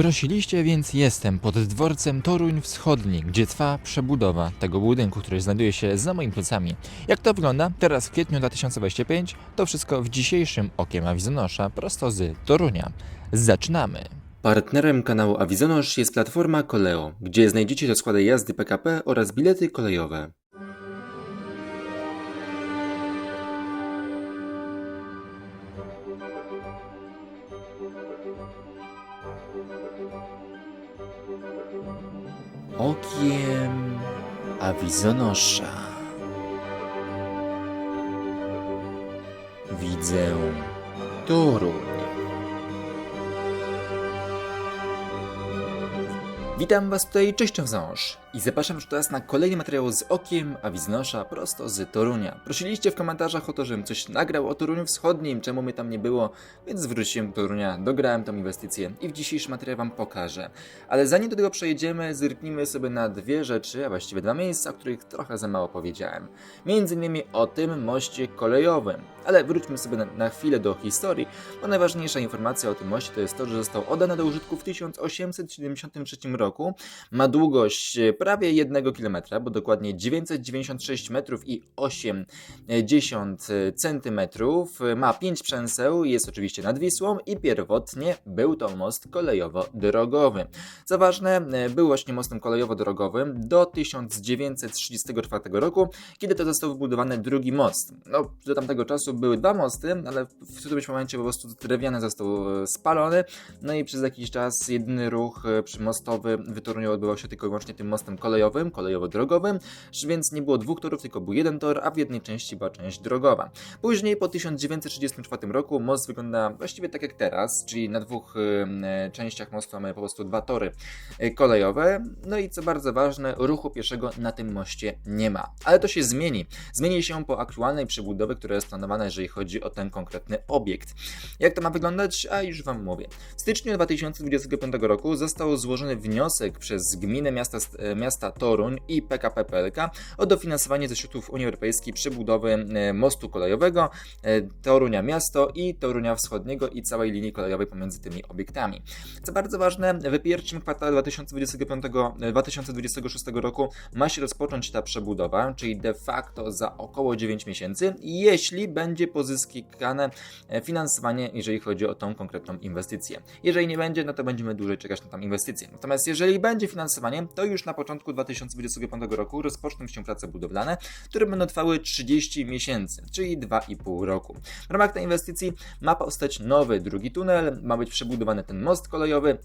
Prosiliście, więc jestem pod dworcem Toruń Wschodni, gdzie trwa przebudowa tego budynku, który znajduje się za moimi plecami. Jak to wygląda teraz w kwietniu 2025? To wszystko w dzisiejszym Okiem Awizonosza prosto z Torunia. Zaczynamy! Partnerem kanału Awizonosz jest platforma Koleo, gdzie znajdziecie rozkłady jazdy PKP oraz bilety kolejowe. Okiem Awizonosza. Widzę Toruń. Witam Was tutaj, cześć wząż i zapraszam już teraz na kolejny materiał z Okiem Awizonosza prosto z Torunia. Prosiliście w komentarzach o to, żebym coś nagrał o Toruniu Wschodnim, czemu mnie tam nie było, więc zwróciłem do Torunia, dograłem tą inwestycję i w dzisiejszym materiał Wam pokażę. Ale zanim do tego przejdziemy, zerknijmy sobie na dwie rzeczy, a właściwie dwa miejsca, o których trochę za mało powiedziałem. Między innymi o tym moście kolejowym. Ale wróćmy sobie na, na chwilę do historii, bo najważniejsza informacja o tym moście to jest to, że został oddany do użytku w 1873 roku. Ma długość prawie 1 km, bo dokładnie 996 metrów i 80 centymetrów. Ma 5 przęseł, jest oczywiście nad Wisłą i pierwotnie był to most kolejowo-drogowy. Co ważne, był właśnie mostem kolejowo-drogowym do 1934 roku, kiedy to został wybudowany drugi most. No, do tamtego czasu były dwa mosty, ale w którymś momencie po prostu drewniany został e, spalony, no i przez jakiś czas jedyny ruch e, przymostowy w Toruniu odbywał się tylko i wyłącznie tym mostem kolejowym, kolejowo-drogowym, więc nie było dwóch torów, tylko był jeden tor, a w jednej części była część drogowa. Później po 1934 roku most wygląda właściwie tak jak teraz, czyli na dwóch e, częściach mostu mamy po prostu dwa tory e, kolejowe, no i co bardzo ważne, ruchu pieszego na tym moście nie ma. Ale to się zmieni. Zmieni się po aktualnej przebudowie, która jest planowana, jeżeli chodzi o ten konkretny obiekt. Jak to ma wyglądać? A już Wam mówię. W styczniu 2025 roku został złożony wniosek przez gminę miasta, e, miasta Toruń i PKP PLK o dofinansowanie ze środków Unii Europejskiej przebudowy e, mostu kolejowego e, Torunia Miasto i Torunia Wschodniego i całej linii kolejowej pomiędzy tymi obiektami. Co bardzo ważne, w pierwszym kwartale 2025, 2026 roku ma się rozpocząć ta przebudowa, czyli de facto za około 9 miesięcy, jeśli będzie pozyskane e, finansowanie, jeżeli chodzi o tą konkretną inwestycję. Jeżeli nie będzie, no to będziemy dłużej czekać na tą inwestycję. Natomiast jeżeli będzie finansowanie, to już na początku 2025 roku rozpoczną się prace budowlane, które będą trwały 30 miesięcy, czyli 2,5 roku. W ramach tej inwestycji ma powstać nowy drugi tunel, ma być przebudowany ten most kolejowy,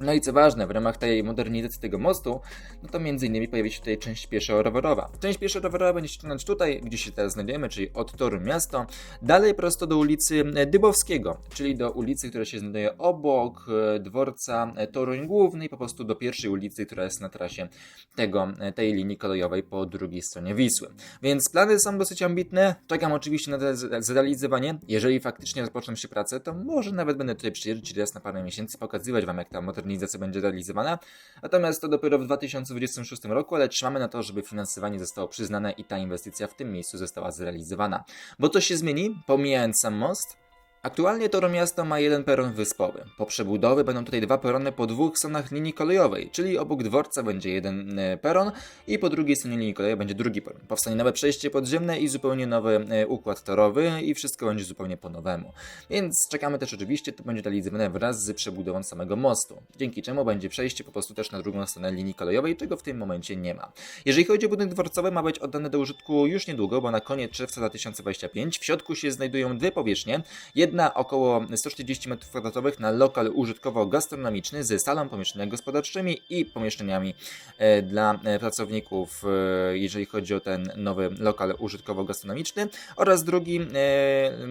no i co ważne, w ramach tej modernizacji tego mostu, no to innymi pojawi się tutaj część pieszo-rowerowa. Część pieszo-rowerowa będzie się ciągnąć tutaj, gdzie się teraz znajdujemy, czyli od toru miasto, dalej prosto do ulicy Dybowskiego, czyli do ulicy, która się znajduje obok e, dworca e, Toruń Główny i po prostu do pierwszej ulicy, która jest na trasie tego, e, tej linii kolejowej po drugiej stronie Wisły. Więc plany są dosyć ambitne, czekam oczywiście na zrealizowanie. Jeżeli faktycznie rozpoczną się prace, to może nawet będę tutaj przyjeżdżać raz na parę miesięcy, pokazywać Wam jak ta modernizacja będzie realizowana. Natomiast to dopiero w 2026 roku, ale trzymamy na to, żeby finansowanie zostało przyznane i ta inwestycja w tym miejscu została zrealizowana. Bo to się zmieni, pomijając sam most, Aktualnie Toro Miasto ma jeden peron wyspowy. Po przebudowie będą tutaj dwa perony po dwóch stronach linii kolejowej, czyli obok dworca będzie jeden e, peron i po drugiej stronie linii kolejowej będzie drugi peron. Powstanie nowe przejście podziemne i zupełnie nowy e, układ torowy i wszystko będzie zupełnie po nowemu. Więc czekamy też oczywiście, to będzie realizowane wraz z przebudową samego mostu, dzięki czemu będzie przejście po prostu też na drugą stronę linii kolejowej, czego w tym momencie nie ma. Jeżeli chodzi o budynek dworcowy, ma być oddany do użytku już niedługo, bo na koniec czerwca 2025 w środku się znajdują dwie powierzchnie, Jedna około 140 m2 na lokal użytkowo-gastronomiczny z salą, pomieszczeniami gospodarczymi i pomieszczeniami e, dla e, pracowników, e, jeżeli chodzi o ten nowy lokal użytkowo-gastronomiczny oraz drugi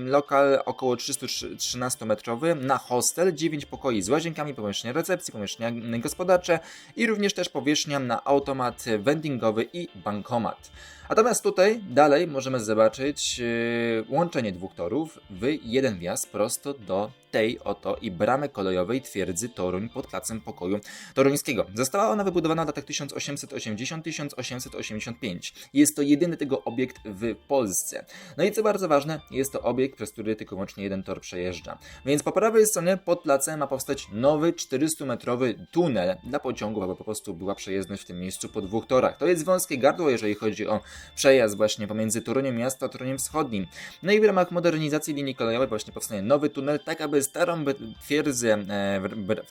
lokal około 313-metrowy na hostel, 9 pokoi z łazienkami, pomieszczenia recepcji, pomieszczenia gospodarcze i również też powierzchnia na automat vendingowy i bankomat. Natomiast tutaj dalej możemy zobaczyć yy, łączenie dwóch torów w jeden wjazd prosto do tej oto i bramy kolejowej twierdzy Toruń pod placem pokoju toruńskiego. Została ona wybudowana w latach 1880-1885. Jest to jedyny tego obiekt w Polsce. No i co bardzo ważne, jest to obiekt, przez który tylko i wyłącznie jeden tor przejeżdża. Więc po prawej stronie pod placem ma powstać nowy 400-metrowy tunel dla pociągów, aby po prostu była przejezdność w tym miejscu po dwóch torach. To jest wąskie gardło, jeżeli chodzi o przejazd właśnie pomiędzy Toruniem Miasta a Toruniem Wschodnim. No i w ramach modernizacji linii kolejowej właśnie powstanie nowy tunel, tak aby starą twierdzę, e,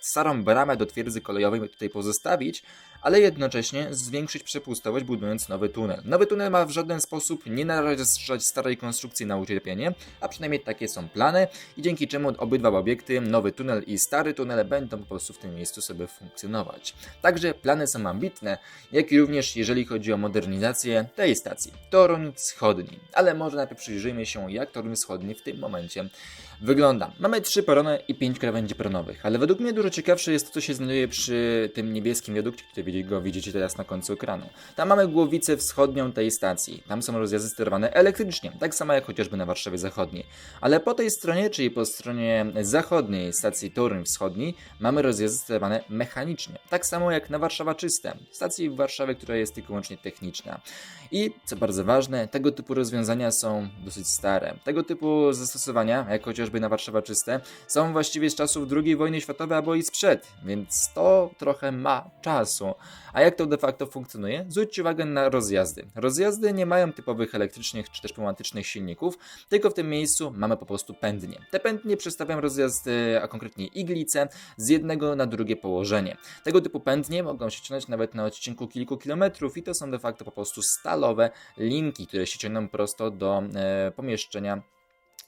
starą bramę do twierdzy kolejowej tutaj pozostawić, ale jednocześnie zwiększyć przepustowość budując nowy tunel. Nowy tunel ma w żaden sposób nie narażać starej konstrukcji na ucierpienie, a przynajmniej takie są plany i dzięki czemu obydwa obiekty, nowy tunel i stary tunel będą po prostu w tym miejscu sobie funkcjonować. Także plany są ambitne, jak i również jeżeli chodzi o modernizację tej stacji, Toruń Wschodni. Ale może najpierw przyjrzyjmy się jak Toruń Wschodni w tym momencie wygląda. Mamy trzy perony i pięć krawędzi peronowych, ale według mnie dużo ciekawsze jest to, co się znajduje przy tym niebieskim wiadukcie, który go widzicie teraz na końcu ekranu. Tam mamy głowicę wschodnią tej stacji. Tam są rozjazdy sterowane elektrycznie, tak samo jak chociażby na Warszawie Zachodniej. Ale po tej stronie, czyli po stronie zachodniej stacji Toruń Wschodni, mamy rozjazdy sterowane mechanicznie. Tak samo jak na Warszawa Czyste, stacji w Warszawie, która jest tylko wyłącznie techniczna. I co bardzo ważne, tego typu rozwiązania są dosyć stare. Tego typu zastosowania, jak chociażby na Warszawa Czyste, są właściwie z czasów II wojny światowej albo i sprzed, więc to trochę ma czasu. A jak to de facto funkcjonuje? Zwróćcie uwagę na rozjazdy. Rozjazdy nie mają typowych elektrycznych czy też pneumatycznych silników, tylko w tym miejscu mamy po prostu pędnie. Te pędnie przedstawiają rozjazdy, a konkretnie iglice, z jednego na drugie położenie. Tego typu pędnie mogą się ciągnąć nawet na odcinku kilku kilometrów i to są de facto po prostu stalowe linki, które się ciągną prosto do e, pomieszczenia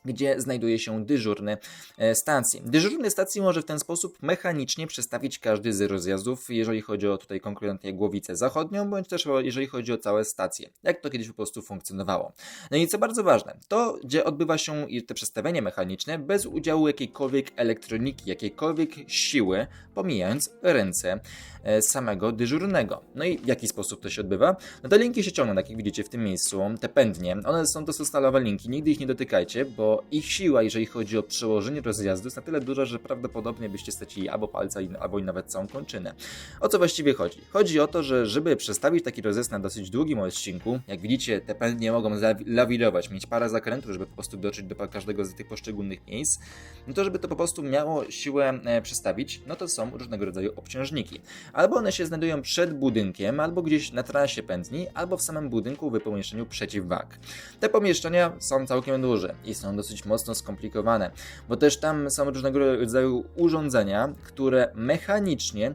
gdzie znajduje się dyżurny e, stacji. Dyżurny stacji może w ten sposób mechanicznie przestawić każdy z rozjazdów, jeżeli chodzi o tutaj konkretnie głowicę zachodnią, bądź też jeżeli chodzi o całe stacje. Jak to kiedyś po prostu funkcjonowało. No i co bardzo ważne, to gdzie odbywa się te przestawienie mechaniczne bez udziału jakiejkolwiek elektroniki, jakiejkolwiek siły, pomijając ręce e, samego dyżurnego. No i w jaki sposób to się odbywa? No te linki się ciągną, tak jak widzicie w tym miejscu, te pędnie. One są to stalowe linki, nigdy ich nie dotykajcie, bo ich siła, jeżeli chodzi o przełożenie rozjazdu, jest na tyle duża, że prawdopodobnie byście stracili albo palca, albo i nawet całą kończynę. O co właściwie chodzi? Chodzi o to, że żeby przestawić taki rozjazd na dosyć długim odcinku, jak widzicie, te pędnie mogą lawirować, mieć parę zakrętów, żeby po prostu dotrzeć do każdego z tych poszczególnych miejsc, no to żeby to po prostu miało siłę e, przestawić, no to są różnego rodzaju obciążniki. Albo one się znajdują przed budynkiem, albo gdzieś na trasie pędni, albo w samym budynku w pomieszczeniu przeciwwag. Te pomieszczenia są całkiem duże i są dosyć mocno skomplikowane, bo też tam są różnego rodzaju urządzenia, które mechanicznie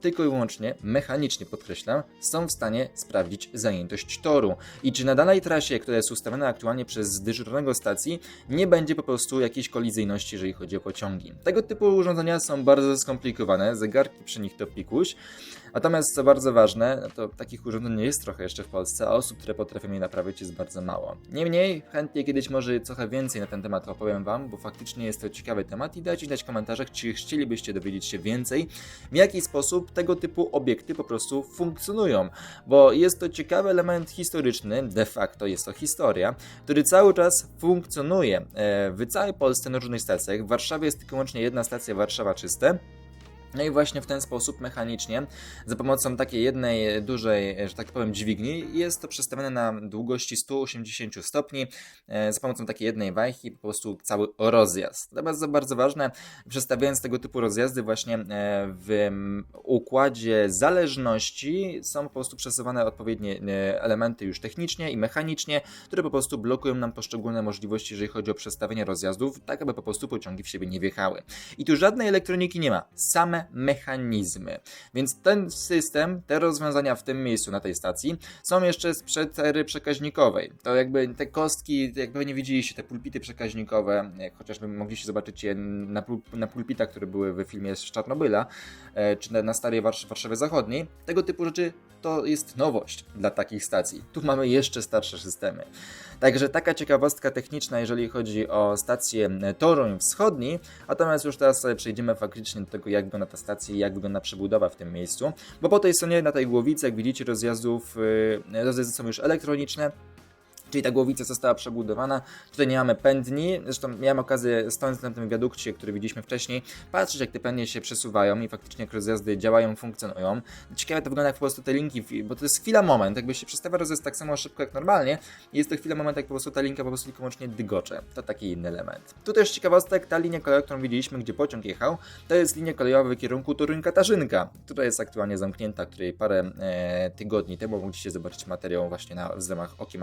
tylko i wyłącznie, mechanicznie podkreślam, są w stanie sprawdzić zajętość toru. I czy na danej trasie, która jest ustawiona aktualnie przez dyżurnego stacji, nie będzie po prostu jakiejś kolizyjności, jeżeli chodzi o pociągi. Tego typu urządzenia są bardzo skomplikowane, zegarki przy nich to pikuś. Natomiast co bardzo ważne, to takich urządzeń nie jest trochę jeszcze w Polsce, a osób, które potrafią je naprawić jest bardzo mało. Niemniej, chętnie kiedyś może trochę więcej na ten temat opowiem Wam, bo faktycznie jest to ciekawy temat i dajcie znać w komentarzach, czy chcielibyście dowiedzieć się więcej, w jaki sposób tego typu obiekty po prostu funkcjonują, bo jest to ciekawy element historyczny, de facto jest to historia, który cały czas funkcjonuje e, w całej Polsce na różnych stacjach. W Warszawie jest tylko i wyłącznie jedna stacja Warszawa Czyste. No i właśnie w ten sposób mechanicznie, za pomocą takiej jednej dużej, że tak powiem, dźwigni, jest to przestawione na długości 180 stopni, e, za pomocą takiej jednej wajchi, po prostu cały rozjazd. To bardzo, bardzo ważne, przestawiając tego typu rozjazdy właśnie e, w układzie zależności są po prostu przesuwane odpowiednie e, elementy już technicznie i mechanicznie, które po prostu blokują nam poszczególne możliwości, jeżeli chodzi o przestawienie rozjazdów, tak aby po prostu pociągi w siebie nie wjechały. I tu żadnej elektroniki nie ma, same mechanizmy. Więc ten system, te rozwiązania w tym miejscu na tej stacji są jeszcze sprzed ery przekaźnikowej. To jakby te kostki, jak pewnie widzieliście, te pulpity przekaźnikowe, chociażby mogliście zobaczyć je na, pul- na pulpitach, które były w filmie z Czarnobyla, e, czy na, na starej Warsz- Zachodniej, tego typu rzeczy to jest nowość dla takich stacji. Tu mamy jeszcze starsze systemy. Także taka ciekawostka techniczna, jeżeli chodzi o stację Toruń Wschodni. Natomiast już teraz przejdziemy faktycznie do tego, jak wygląda ta stacja i jak wygląda przebudowa w tym miejscu. Bo po tej stronie, na tej głowicy, jak widzicie, rozjazdów, yy, rozjazdy są już elektroniczne. Czyli ta głowica została przebudowana. Tutaj nie mamy pędni. Zresztą miałem okazję, stojąc na tym wiadukcie, który widzieliśmy wcześniej, patrzeć jak te pędnie się przesuwają i faktycznie jak rozjazdy działają, funkcjonują. Ciekawe to wygląda jak po prostu te linki, bo to jest chwila moment. Jakby się przestawia rozjazd tak samo szybko jak normalnie. Jest to chwila moment, jak po prostu ta linka po prostu tylko łącznie dygocze. To taki inny element. Tu też ciekawostek, ta linia kolejowa, którą widzieliśmy, gdzie pociąg jechał, to jest linia kolejowa w kierunku Toruń-Katarzynka, która jest aktualnie zamknięta, której parę e, tygodni temu mogliście zobaczyć materiał właśnie na, w ramach Okiem.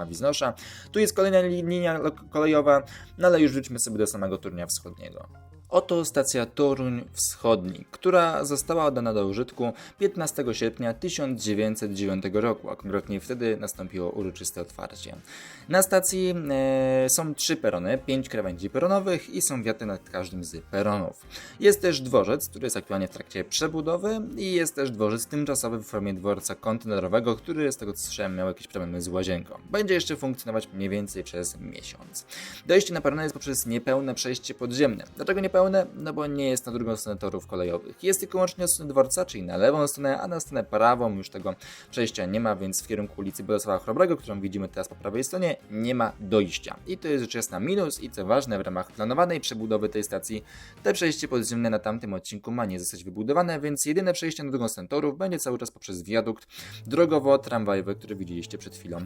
Tu jest kolejna linia kolejowa, no ale już wróćmy sobie do samego Torunia Wschodniego. Oto stacja Toruń Wschodni, która została oddana do użytku 15 sierpnia 1909 roku, a konkretnie wtedy nastąpiło uroczyste otwarcie. Na stacji e, są trzy perony, pięć krawędzi peronowych i są wiaty nad każdym z peronów. Jest też dworzec, który jest aktualnie w trakcie przebudowy i jest też dworzec tymczasowy w formie dworca kontenerowego, który z tego co słyszałem miał jakieś problemy z łazienką. Będzie jeszcze funkcjonować mniej więcej przez miesiąc. Dojście na perony jest poprzez niepełne przejście podziemne. Dlaczego niepełne? No bo nie jest na drugą stronę torów kolejowych. Jest tylko łącznie od strony dworca, czyli na lewą stronę, a na stronę prawą już tego przejścia nie ma, więc w kierunku ulicy Bolesława Chrobrego, którą widzimy teraz po prawej stronie, nie ma dojścia. I to jest rzecz jasna minus i co ważne, w ramach planowanej przebudowy tej stacji, te przejście podziemne na tamtym odcinku ma nie zostać wybudowane, więc jedyne przejście na drugą stronę torów będzie cały czas poprzez wiadukt drogowo-tramwajowy, który widzieliście przed chwilą.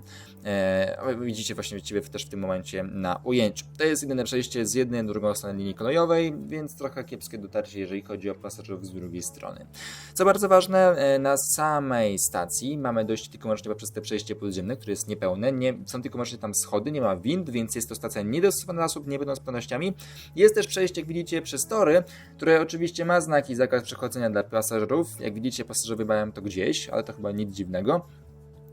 Eee, widzicie właśnie właściwie też w tym momencie na ujęciu. To jest jedyne przejście z jednej na drugą stronę linii kolejowej, więc trochę kiepskie dotarcie, jeżeli chodzi o pasażerów z drugiej strony. Co bardzo ważne, e, na samej stacji mamy dojście tylko wyłącznie poprzez te przejście podziemne, które jest niepełne. Nie, są tylko wyłącznie tam schody, nie ma wind, więc jest to stacja niedostosowana dla osób niepełnosprawnościami. Jest też przejście, jak widzicie, przez tory, które oczywiście ma znaki zakaz przechodzenia dla pasażerów. Jak widzicie, pasażerowie mają to gdzieś, ale to chyba nic dziwnego.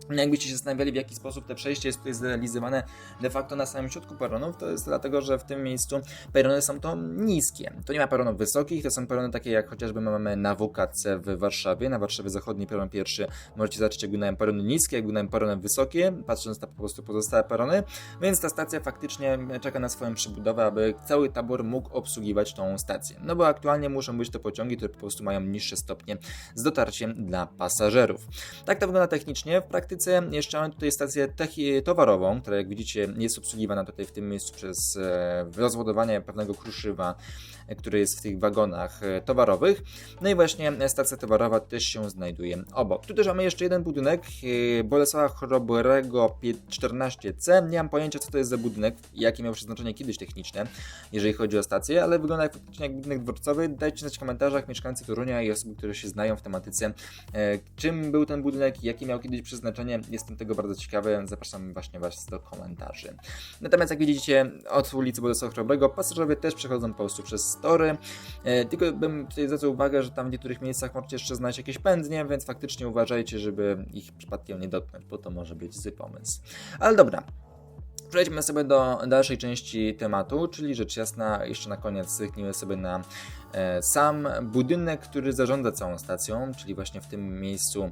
No Jakbyście się zastanawiali, w jaki sposób te przejście jest tutaj zrealizowane de facto na samym środku peronów, to jest dlatego, że w tym miejscu perony są to niskie. To nie ma peronów wysokich, to są perony takie jak chociażby mamy na WKC w Warszawie, na Warszawie Zachodniej peron pierwszy. Możecie zobaczyć, jak wyglądają perony niskie, jak wyglądają perony wysokie, patrząc na po prostu pozostałe perony. Więc ta stacja faktycznie czeka na swoją przebudowę, aby cały tabor mógł obsługiwać tą stację. No bo aktualnie muszą być to pociągi, które po prostu mają niższe stopnie z dotarciem dla pasażerów. Tak to wygląda technicznie. W praktyce jeszcze mamy tutaj stację towarową, która jak widzicie jest obsługiwana tutaj w tym miejscu przez e, rozładowanie pewnego kruszywa, który jest w tych wagonach e, towarowych. No i właśnie stacja towarowa też się znajduje obok. Tu też mamy jeszcze jeden budynek, Bolesława Chrobrego 14C. Nie mam pojęcia co to jest za budynek jakie miał przeznaczenie kiedyś techniczne, jeżeli chodzi o stację, ale wygląda jak jak budynek dworcowy. Dajcie znać w komentarzach mieszkańcy Torunia i osoby, które się znają w tematyce, czym był ten budynek jakie miał kiedyś przeznaczenie Jestem tego bardzo ciekawy. Zapraszam właśnie Was do komentarzy. Natomiast jak widzicie, od ulicy Bolesława Chrobrego pasażerowie też przechodzą po prostu przez tory. E, tylko bym tutaj zwrócił uwagę, że tam w niektórych miejscach możecie jeszcze znaleźć jakieś pędnie, więc faktycznie uważajcie, żeby ich przypadkiem nie dotknąć, bo to może być zły pomysł. Ale dobra, Przejdźmy sobie do dalszej części tematu, czyli rzecz jasna, jeszcze na koniec zerknijmy sobie na e, sam budynek, który zarządza całą stacją, czyli właśnie w tym miejscu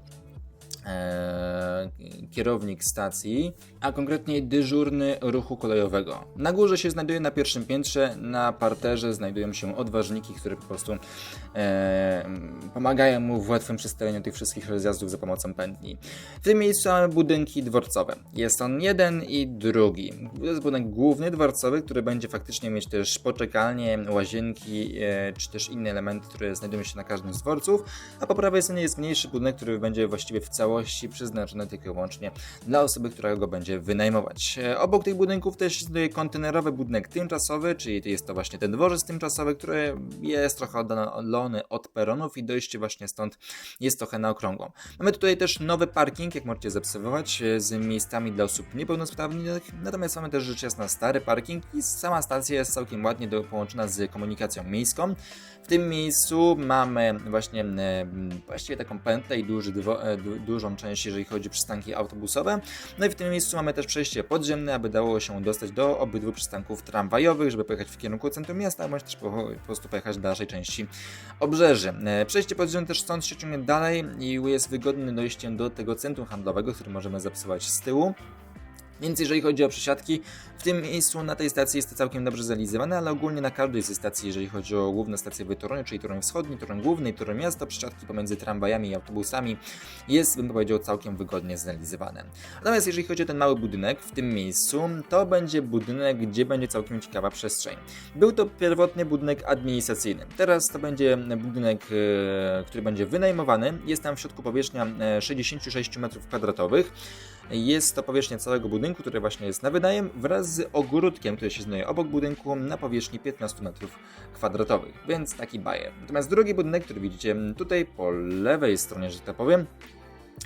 kierownik stacji, a konkretnie dyżurny ruchu kolejowego. Na górze się znajduje na pierwszym piętrze, na parterze znajdują się odważniki, które po prostu e, pomagają mu w łatwym przestawieniu tych wszystkich rozjazdów za pomocą pętli. W tym miejscu mamy budynki dworcowe. Jest on jeden i drugi. To jest budynek główny dworcowy, który będzie faktycznie mieć też poczekalnie, łazienki, e, czy też inne elementy, które znajdują się na każdym z dworców, a po prawej stronie jest mniejszy budynek, który będzie właściwie w całości przeznaczony tylko i wyłącznie dla osoby, która go będzie wynajmować. E, obok tych budynków też znajduje kontenerowy budynek tymczasowy, czyli jest to właśnie ten dworzec tymczasowy, który jest trochę oddalony od peronów i dojście właśnie stąd jest trochę na okrągłą. Mamy tutaj też nowy parking, jak możecie zaobserwować, e, z miejscami dla osób niepełnosprawnych, natomiast mamy też rzecz jasna stary parking i sama stacja jest całkiem ładnie do, połączona z komunikacją miejską. W tym miejscu mamy właśnie e, właściwie taką pętlę i duży, du, dużą część, jeżeli chodzi o przystanki autobusowe. No i w tym miejscu mamy też przejście podziemne, aby dało się dostać do obydwu przystanków tramwajowych, żeby pojechać w kierunku centrum miasta, bądź też po, po prostu pojechać do dalszej części obrzeży. E, przejście podziemne też stąd się ciągnie dalej i jest wygodnym dojściem do tego centrum handlowego, który możemy zapisywać z tyłu. Więc jeżeli chodzi o przesiadki, w tym miejscu na tej stacji jest to całkiem dobrze zrealizowane, ale ogólnie na każdej ze stacji, jeżeli chodzi o główne stacje w Toruniu, czyli Toruń Wschodni, Toruń Główny i Toruń Miasto, przesiadki pomiędzy tramwajami i autobusami jest, bym powiedział, całkiem wygodnie zrealizowane. Natomiast jeżeli chodzi o ten mały budynek w tym miejscu, to będzie budynek, gdzie będzie całkiem ciekawa przestrzeń. Był to pierwotny budynek administracyjny. Teraz to będzie budynek, e, który będzie wynajmowany. Jest tam w środku powierzchnia e, 66 m2. Jest to powierzchnia całego budynku, który właśnie jest na wynajem, wraz z ogródkiem, który się znajduje obok budynku na powierzchni 15 m2, więc taki bajer. Natomiast drugi budynek, który widzicie tutaj po lewej stronie, że tak powiem,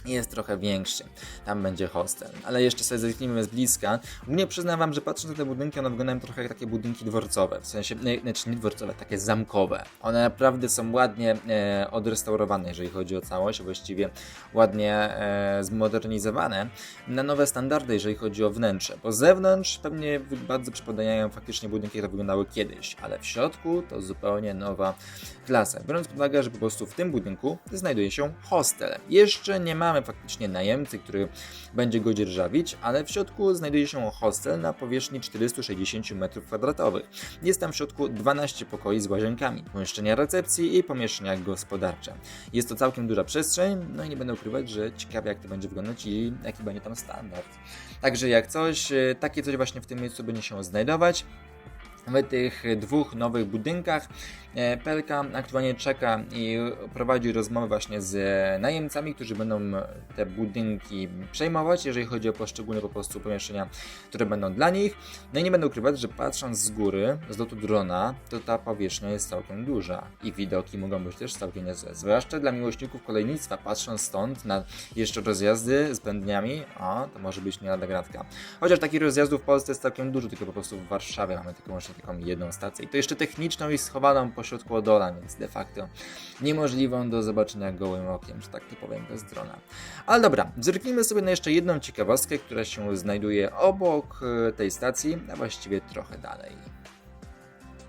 jest trochę większy. Tam będzie hostel. Ale jeszcze sobie zerknijmy z bliska. Mnie przyznam wam, że patrząc na te budynki, one wyglądają trochę jak takie budynki dworcowe. W sensie, nie, znaczy nie dworcowe, takie zamkowe. One naprawdę są ładnie e, odrestaurowane, jeżeli chodzi o całość. Właściwie ładnie e, zmodernizowane na nowe standardy, jeżeli chodzi o wnętrze. Bo z zewnątrz pewnie bardzo przypominają faktycznie budynki, które wyglądały kiedyś. Ale w środku to zupełnie nowa klasa. Biorąc pod uwagę, że po prostu w tym budynku znajduje się hostel. Jeszcze nie mamy faktycznie najemcy, który będzie go dzierżawić, ale w środku znajduje się hostel na powierzchni 460 m2. Jest tam w środku 12 pokoi z łazienkami, pomieszczenia recepcji i pomieszczenia gospodarcze. Jest to całkiem duża przestrzeń, no i nie będę ukrywać, że ciekawie jak to będzie wyglądać i jaki będzie tam standard. Także jak coś, e, takie coś właśnie w tym miejscu będzie się znajdować w tych dwóch nowych budynkach. E, PLK aktualnie czeka i prowadzi rozmowy właśnie z najemcami, którzy będą te budynki przejmować, jeżeli chodzi o poszczególne po prostu pomieszczenia, które będą dla nich. No i nie będę ukrywać, że patrząc z góry, z lotu drona, to ta powierzchnia jest całkiem duża i widoki mogą być też całkiem niezłe. Zwłaszcza dla miłośników kolejnictwa, patrząc stąd na jeszcze rozjazdy z pędniami, o, to może być nie lada gratka. Chociaż takich rozjazdów w Polsce jest całkiem dużo, tylko po prostu w Warszawie mamy tylko właśnie taką jedną stację. I to jeszcze techniczną i schowaną pośrodku Odola, więc de facto niemożliwą do zobaczenia gołym okiem, że tak to powiem, bez drona. Ale dobra, zerknijmy sobie na jeszcze jedną ciekawostkę, która się znajduje obok e, tej stacji, a właściwie trochę dalej.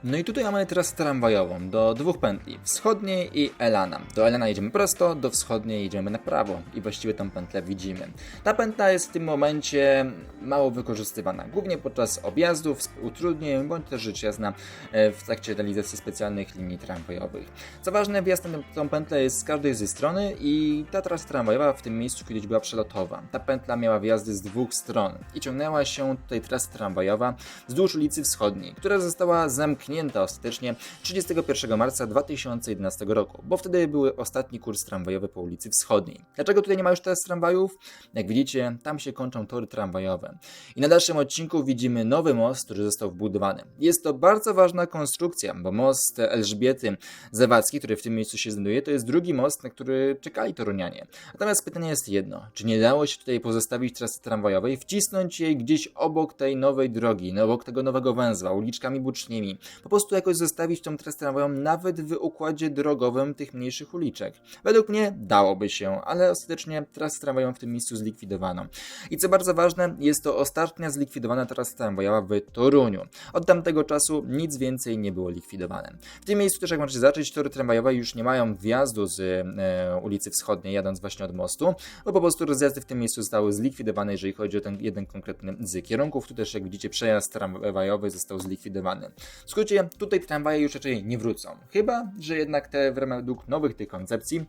No i tutaj mamy trasę tramwajową do dwóch pętli, wschodniej i Elana. Do Elana jedziemy prosto, do wschodniej jedziemy na prawo i właściwie tą pętlę widzimy. Ta pętla jest w tym momencie mało wykorzystywana, głównie podczas objazdów, utrudnień bądź też rzecz jasna e, w trakcie realizacji specjalnych linii tramwajowych. Co ważne, wjazd na tą pętlę jest z każdej ze strony i ta trasa tramwajowa w tym miejscu kiedyś była przelotowa. Ta pętla miała wjazdy z dwóch stron i ciągnęła się tutaj trasa tramwajowa wzdłuż ulicy Wschodniej, która została zamknięta ostatecznie 31 marca 2011 roku, bo wtedy były ostatni kurs tramwajowy po ulicy Wschodniej. Dlaczego tutaj nie ma już teraz tramwajów? Jak widzicie, tam się kończą tory tramwajowe. I na dalszym odcinku widzimy nowy most, który został wbudowany. Jest to bardzo ważna konstrukcja, bo most Elżbiety Zawadzkiej, który w tym miejscu się znajduje, to jest drugi most, na który czekali torunianie. Natomiast pytanie jest jedno, czy nie dało się tutaj pozostawić trasy tramwajowej, wcisnąć jej gdzieś obok tej nowej drogi, no obok tego nowego węzła, uliczkami bocznymi, po prostu jakoś zostawić tą trasę tramwajową nawet w układzie drogowym tych mniejszych uliczek. Według mnie dałoby się, ale ostatecznie trasę tramwajową w tym miejscu zlikwidowano. I co bardzo ważne, jest to ostatnia zlikwidowana trasa tramwajowa w Toruniu. Od tamtego czasu nic więcej nie było likwidowane. W tym miejscu też jak możecie zobaczyć, tory tramwajowe już nie mają wjazdu z e, ulicy Wschodniej, jadąc właśnie od mostu, bo po prostu rozjazdy w tym miejscu zostały zlikwidowane, jeżeli chodzi o ten jeden konkretny z kierunków. Tu też jak widzicie przejazd tramwajowy został zlikwidowany. W skrócie, tutaj tramwaje już raczej nie wrócą. Chyba, że jednak te według nowych tych koncepcji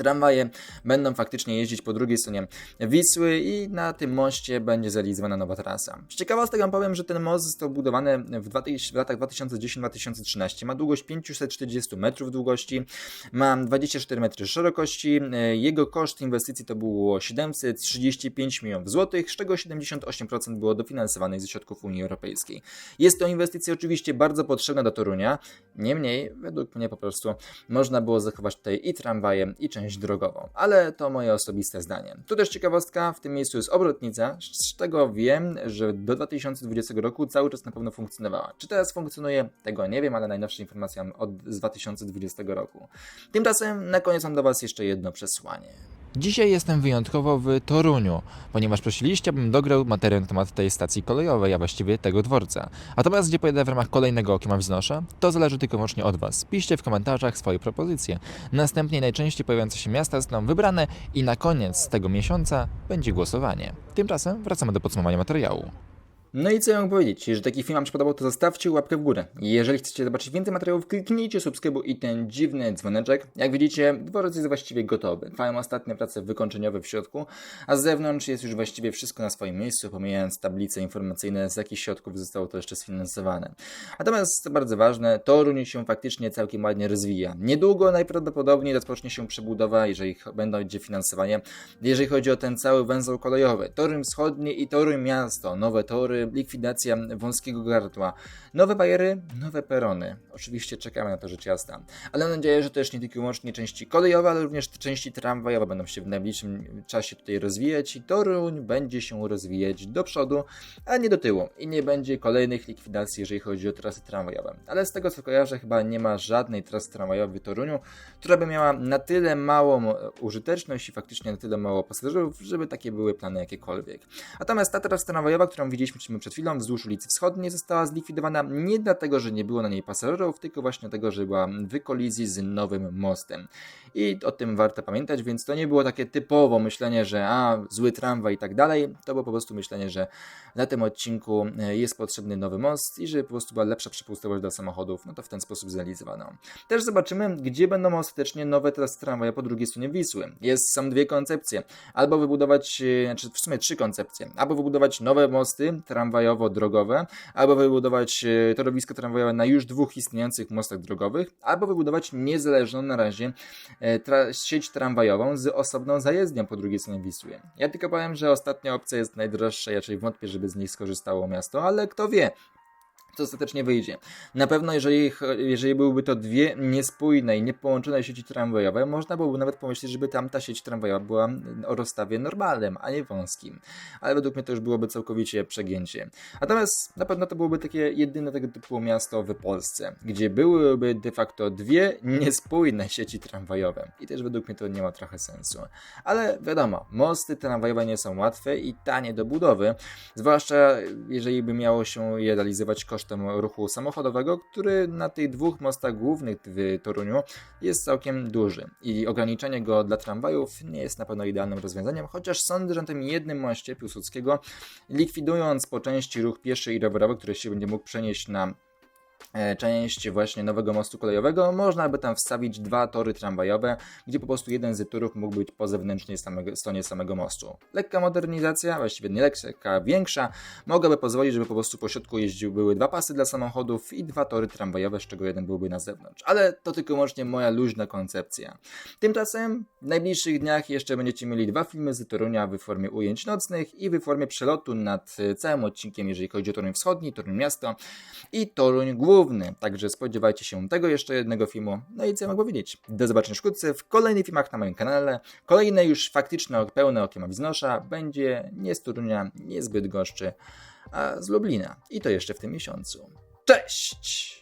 Tramwaje będą faktycznie jeździć po drugiej stronie Wisły i na tym moście będzie zrealizowana nowa trasa. Z ciekawostek wam powiem, że ten most został budowany w, 2000, w latach 2010-2013. Ma długość 540 metrów długości, ma 24 metry szerokości. Jego koszt inwestycji to było 735 milionów złotych, z czego 78% było dofinansowane ze środków Unii Europejskiej. Jest to inwestycja oczywiście bardzo potrzebna do Torunia, niemniej według mnie po prostu można było zachować tutaj i tramwaje, i część drogową, ale to moje osobiste zdanie. Tu też ciekawostka, w tym miejscu jest obrotnica, z tego wiem, że do 2020 roku cały czas na pewno funkcjonowała. Czy teraz funkcjonuje? Tego nie wiem, ale najnowsze informacje mam od z 2020 roku. Tymczasem na koniec mam do Was jeszcze jedno przesłanie. Dzisiaj jestem wyjątkowo w Toruniu, ponieważ prosiliście, abym dograł materiał na temat tej stacji kolejowej, a właściwie tego dworca. Teraz, gdzie pojadę w ramach kolejnego Okiema Wznosza, to zależy tylko wyłącznie od Was. Piszcie w komentarzach swoje propozycje. Następnie najczęściej pojawiające się miasta zostaną wybrane i na koniec tego miesiąca będzie głosowanie. Tymczasem wracamy do podsumowania materiału. No i co ja mogę powiedzieć? Jeżeli taki film Wam się podobał, to zostawcie łapkę w górę. Jeżeli chcecie zobaczyć więcej materiałów, kliknijcie subskrybuj i ten dziwny dzwoneczek. Jak widzicie, dworzec jest właściwie gotowy. Trwają ostatnie prace wykończeniowe w środku, a z zewnątrz jest już właściwie wszystko na swoim miejscu, pomijając tablice informacyjne, z jakich środków zostało to jeszcze sfinansowane. Natomiast, co bardzo ważne, Toruń się faktycznie całkiem ładnie rozwija. Niedługo najprawdopodobniej rozpocznie się przebudowa, jeżeli ch- będzie finansowanie, jeżeli chodzi o ten cały węzeł kolejowy. Toruń Wschodni i Toruń Miasto, nowe tory, likwidacja wąskiego gardła, nowe bajery, nowe perony. Oczywiście czekamy na to rzecz jasna. Ale mam nadzieję, że też nie tylko i wyłącznie części kolejowe, ale również części tramwajowe będą się w najbliższym czasie tutaj rozwijać i Toruń będzie się rozwijać do przodu, a nie do tyłu. I nie będzie kolejnych likwidacji, jeżeli chodzi o trasy tramwajowe. Ale z tego co kojarzę, chyba nie ma żadnej trasy tramwajowej w Toruniu, która by miała na tyle małą użyteczność i faktycznie na tyle mało pasażerów, żeby takie były plany jakiekolwiek. Natomiast ta trasa tramwajowa, którą widzieliśmy przed chwilą wzdłuż ulicy Wschodniej, została zlikwidowana nie dlatego, że nie było na niej pasażerów, tylko właśnie dlatego, że była w kolizji z nowym mostem. I o tym warto pamiętać, więc to nie było takie typowo myślenie, że a, zły tramwaj i tak dalej. To było po prostu myślenie, że na tym odcinku e, jest potrzebny nowy most i żeby po prostu była lepsza przepustowość dla samochodów, no to w ten sposób zrealizowano. Też zobaczymy, gdzie będą ostatecznie nowe trasy tramwaja po drugiej stronie Wisły. Jest, są dwie koncepcje. Albo wybudować, e, znaczy w sumie trzy koncepcje. Albo wybudować nowe mosty tramwajowo-drogowe, albo wybudować e, torowisko tramwajowe na już dwóch istniejących mostach drogowych, albo wybudować niezależną na razie e, tra- sieć tramwajową z osobną zajezdnią po drugiej stronie Wisły. Ja tylko powiem, że ostatnia opcja jest najdroższa, raczej wątpię, żeby z niej skorzystało miasto, ale kto wie, co ostatecznie wyjdzie. Na pewno, jeżeli, jeżeli byłyby to dwie niespójne i niepołączone sieci tramwajowe, można byłoby nawet pomyśleć, żeby tam ta sieć tramwajowa była o rozstawie normalnym, a nie wąskim. Ale według mnie to już byłoby całkowicie przegięcie. Natomiast na pewno to byłoby takie jedyne tego typu miasto w Polsce, gdzie byłyby de facto dwie niespójne sieci tramwajowe. I też według mnie to nie ma trochę sensu. Ale wiadomo, mosty tramwajowe nie są łatwe i tanie do budowy, zwłaszcza jeżeli by miało się je realizować kosztem ruchu samochodowego, który na tych dwóch mostach głównych w Toruniu jest całkiem duży. I ograniczenie go dla tramwajów nie jest na pewno idealnym rozwiązaniem, chociaż sądzę, że na tym jednym moście Piłsudskiego, likwidując po części ruch pieszy i rowerowy, który się będzie mógł przenieść na część właśnie nowego mostu kolejowego, można by tam wstawić dwa tory tramwajowe, gdzie po prostu jeden z torów mógł być po zewnętrznej samego, stronie samego mostu. Lekka modernizacja, właściwie nie lekka, większa, mogłaby pozwolić, żeby po prostu po środku jeździły były dwa pasy dla samochodów i dwa tory tramwajowe, z czego jeden byłby na zewnątrz. Ale to tylko wyłącznie moja luźna koncepcja. Tymczasem w najbliższych dniach jeszcze będziecie mieli dwa filmy z Torunia w formie ujęć nocnych i w formie przelotu nad e, całym odcinkiem, jeżeli chodzi o Toruń Wschodni, Toruń Miasto i Toruń Główny. Także spodziewajcie się tego jeszcze jednego filmu. No i co ja mogę powiedzieć? Do zobaczenia wkrótce w kolejnych filmach na moim kanale. Kolejne już faktyczne, pełne okiem Wiznosza będzie nie z Torunia, nie goszczy, a z Lublina. I to jeszcze w tym miesiącu. Cześć!